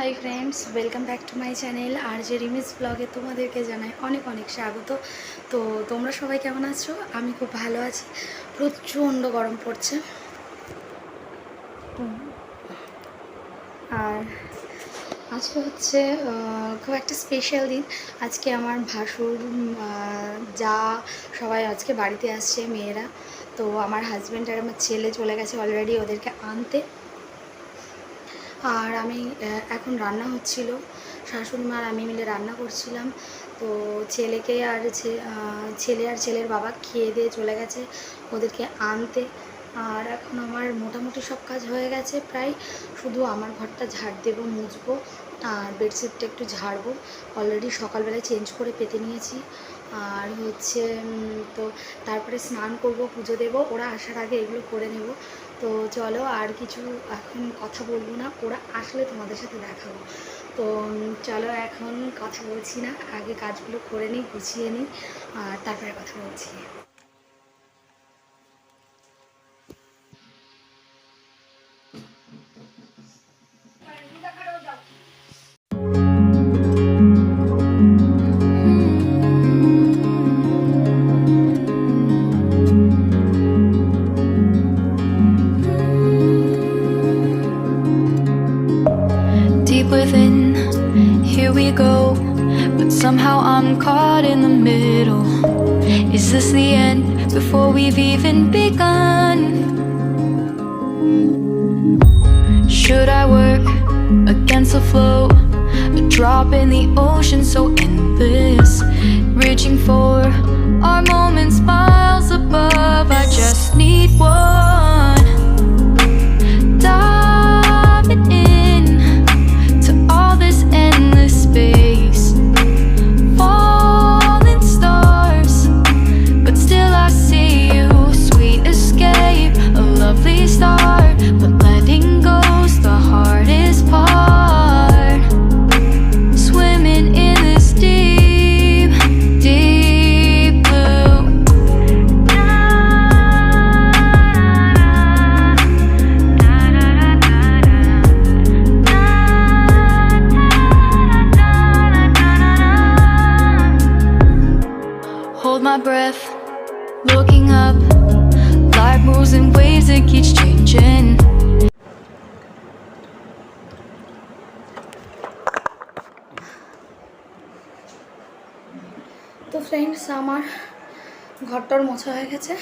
Hi friends, welcome back to my channel আর যে রিমিস ব্লগে তোমাদেরকে জানাই অনেক অনেক স্বাগত। তো তোমরা সবাই কেমন আছো? আমি খুব ভালো আছি। প্রচণ্ড গরম পড়ছে। আর আজকে হচ্ছে খুব একটা স্পেশাল দিন। আজকে আমার ভাসুর যা সবাই আজকে বাড়িতে আসছে, মেয়েরা। তো আমার হাজব্যান্ড আর আমার ছেলে চলে গেছে অলরেডি ওদেরকে আনতে। আর আমি এখন রান্না হচ্ছিল। শাশুড়ি আর আমি মিলে রান্না করছিলাম। তো ছেলেকে আর ছেলে আর ছেলের বাবা খেয়ে দিয়ে চলে গেছে ওদেরকে আনতে। আর এখন আমার মোটামুটি সব কাজ হয়ে গেছে। প্রায় শুধু আমার ঘরটা ঝাড় দেবো, মুছবো, আর বেডশিটটা একটু ঝাড়বো। অলরেডি সকালবেলায় চেঞ্জ করে পেতে নিয়েছি। আর হচ্ছে তো তারপরে স্নান করব, পুজো দেব। ওরা আসার আগে এগুলো করে নেব। তো চলো আর কিছু এখন কথা বলব না, ওরা আসলে তোমাদের সাথে দেখাবো তো চলো এখন কথা বলছি না, আগে কাজগুলো করে নিই, গুছিয়ে নিই, আর তারপরে কথা বলছি। Is this the end before we've even begun? Should I work against the flow? A drop in the ocean so endless. Reaching for our moments miles Keeps changing. তো ফ্রেন্ডস আমার ঘরটার মোছা হয়ে গেছে।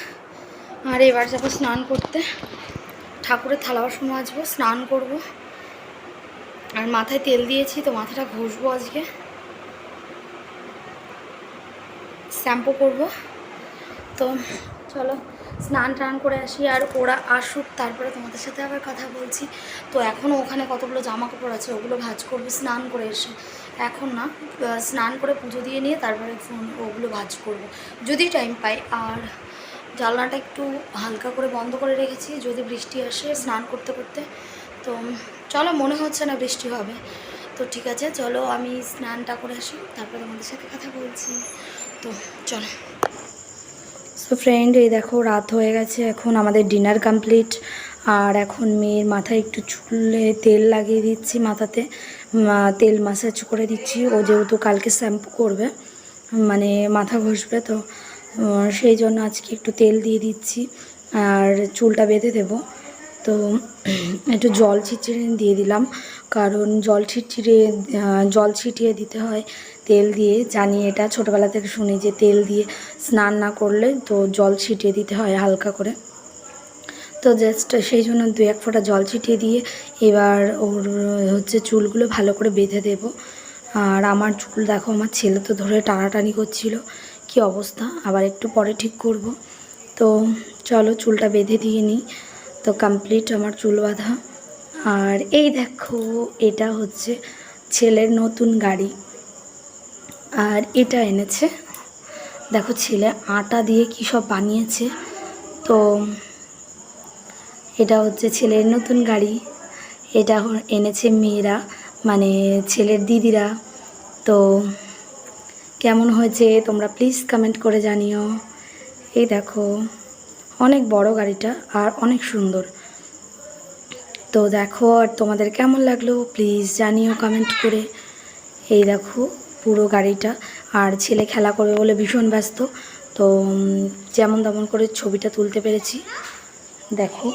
আর এবার যাব স্নান করতে। ঠাকুরের থালা বাসন মাজবো, স্নান করব। আর মাথায় তেল দিয়েছি, তো মাথাটা ঘষবো আজকে। শ্যাম্পু করব। তো চলো স্নান টান করে আসি আর ওরা আসুক, তারপরে তোমাদের সাথে আবার কথা বলছি। তো এখনও ওখানে কতগুলো জামা কাপড় আছে ওগুলো ভাজ করব, স্নান করে এসে। এখন না স্নান করে পুজো দিয়ে নিয়ে তারপরে ফোন ওগুলো ভাজ করব। যদি টাইম পাই, আর জানলাটা একটু হালকা করে বন্ধ করে রেখেছি, যদি বৃষ্টি আসে স্নান করতে করতে। তো চলো, মনে হচ্ছে না বৃষ্টি হবে। তো ঠিক আছে, চলো আমি স্নানটা করে আসি, তারপরে তোমাদের সাথে কথা বলছি। তো চলো। সো ফ্রেন্ড এই দেখো রাত হয়ে গেছে, এখন আমাদের ডিনার কমপ্লিট আর এখন মেয়ের মাথায় একটু চুলে তেল লাগিয়ে দিচ্ছি মাথাতে। তেল মাসাজ করে দিচ্ছি। ও যেহেতু কালকে শ্যাম্পু করবে মানে মাথা ঘষবে তো সেই জন্য আজকে একটু তেল দিয়ে দিচ্ছি। আর চুলটা বেঁধে দেবো। তো একটু জল ছিটিয়ে দিয়ে দিলাম। কারণ জল ছিটিয়ে জল ছিটিয়ে দিতে হয় তেল দিয়ে। জানি এটা ছোটোবেলা থেকে শুনি যে তেল দিয়ে স্নান না করলে তো জল ছিটিয়ে দিতে হয় হালকা করে। তো জাস্ট সেই জন্য দু এক ফোঁটা জল ছিটিয়ে দিয়ে এবার ওর, হচ্ছে চুলগুলো ভালো করে বেঁধে দেব। আর আমার চুল দেখো, আমার ছেলে তো ধরে টানাটানি করছিল। কি অবস্থা? আবার একটু পরে ঠিক করব। তো চলো চুলটা বেঁধে দিয়ে নিই। তো কমপ্লিট আমার চুল বাঁধা। আর এই দেখো, এটা হচ্ছে ছেলের নতুন গাড়ি। আর এটা এনেছে, দেখো ছেলে আটা দিয়ে কী সব বানিয়েছে। তো এটা হচ্ছে ছেলের নতুন গাড়ি। এটা এনেছে মেয়েরা মানে ছেলের দিদিরা। তো কেমন হয়েছে তোমরা প্লিজ কমেন্ট করে জানিও। এই দেখো, অনেক বড় গাড়িটা আর অনেক সুন্দর। তো দেখো আর তোমাদের কেমন লাগল? প্লিজ জানিও কমেন্ট করে। এই দেখো পুরো গাড়িটা। আর ছেলে খেলা করবে বলে ভীষণ ব্যস্ত। তো যেমন তেমন করে ছবিটা তুলতে পেরেছি। দেখো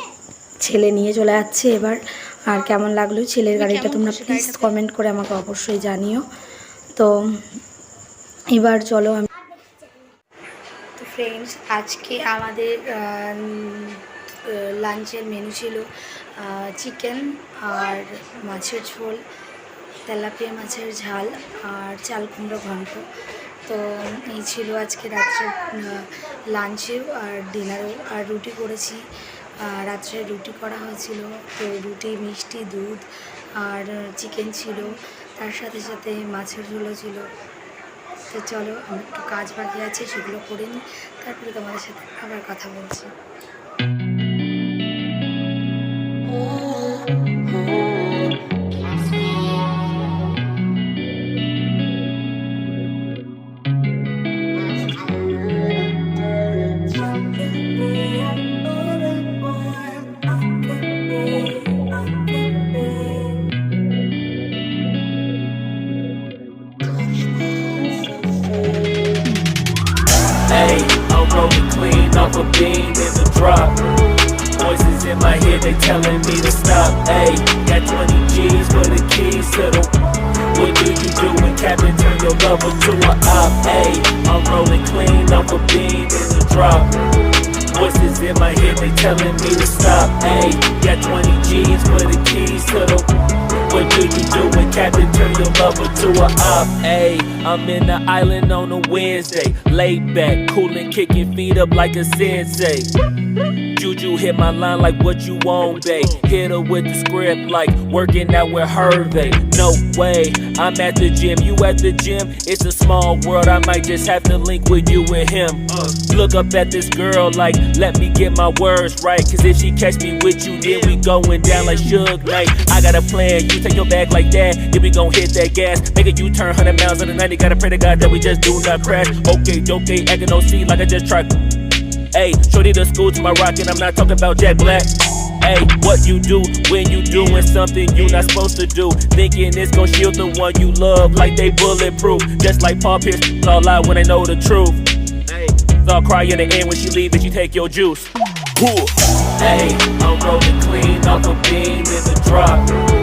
ছেলে নিয়ে চলে যাচ্ছে এবার। আর কেমন লাগল ছেলের গাড়িটা তোমরা প্লিজ কমেন্ট করে আমাকে অবশ্যই জানিও। তো এবার চলো আমি তো ফ্রেন্ডস আজকে আমাদের লাঞ্চের মেনু ছিল চিকেন আর মাছের ঝোল, তেলাপিয়া মাছের ঝাল আর চাল কুমড়ো ঘন্ট। তো এই ছিল আজকে রাত্রে লাঞ্চেও আর ডিনারেও। আর রুটি করেছি। রাত্রে রুটি করা হয়েছিল। তো রুটি, মিষ্টি, দুধ আর চিকেন ছিল। তার সাথে সাথে মাছের ঝোলও ছিল। তো চলো, আমার একটু কাজ বাকি আছে, সেগুলো করে নিই। তারপরে তোমাদের সাথে আবার কথা বলছি। They telling me to stop. Hey, got 20 G's for the keys to the. What do you do when Captain turn your lover to a op? Hey, I'm rolling clean off a beam in the drop. Voices in my head, they telling me to stop. Hey, got 20 G's for the keys to the. Lover to a op? Ayy, I'm in the island on a Wednesday. Laid back, coolin', kicking feet up like a sensei. Juju hit my line like what you want, babe. Hit her with the script like working out with Hervey. No way, I'm at the gym, you at the gym. It's a small world, I might just have to link with you and him. Look up at this girl like, let me get my words right. Cause if she catch me with you, then we going down like Suge Knight. I got a plan, you take your bag like that, then we gon' hit that gas. Make a U-turn, 100 miles on the 90, gotta pray to God that we just do not crash. Okay, okay, acting no scene like I just tried. Hey, shorty the school to my rock, and I'm not talking about Jack Black. Hey, what you do when you doing something you not supposed to do? Thinking it's gonna shield the one you love like they bulletproof. Just like Paul Pierce, all out when they know the truth. Hey, I'll cry in the end when she leave and she take your juice. Hey, I'm rolling clean off a beam in the drop.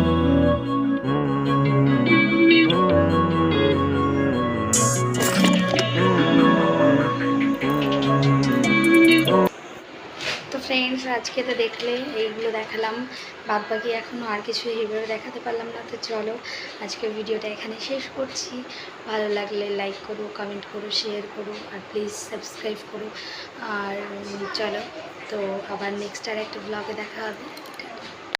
Friends আজকে তো দেখলে এইগুলো দেখালাম। বাদ বাকি এখনও আর কিছু এইভাবে দেখাতে পারলাম না, তো চলো আজকে ভিডিওটা এখানে শেষ করছি। ভালো লাগলে লাইক করো কমেন্ট করো শেয়ার করো, আর প্লিজ সাবস্ক্রাইব করো। আর চলো, তো আবার নেক্সট আর একটা ব্লগে দেখা হবে।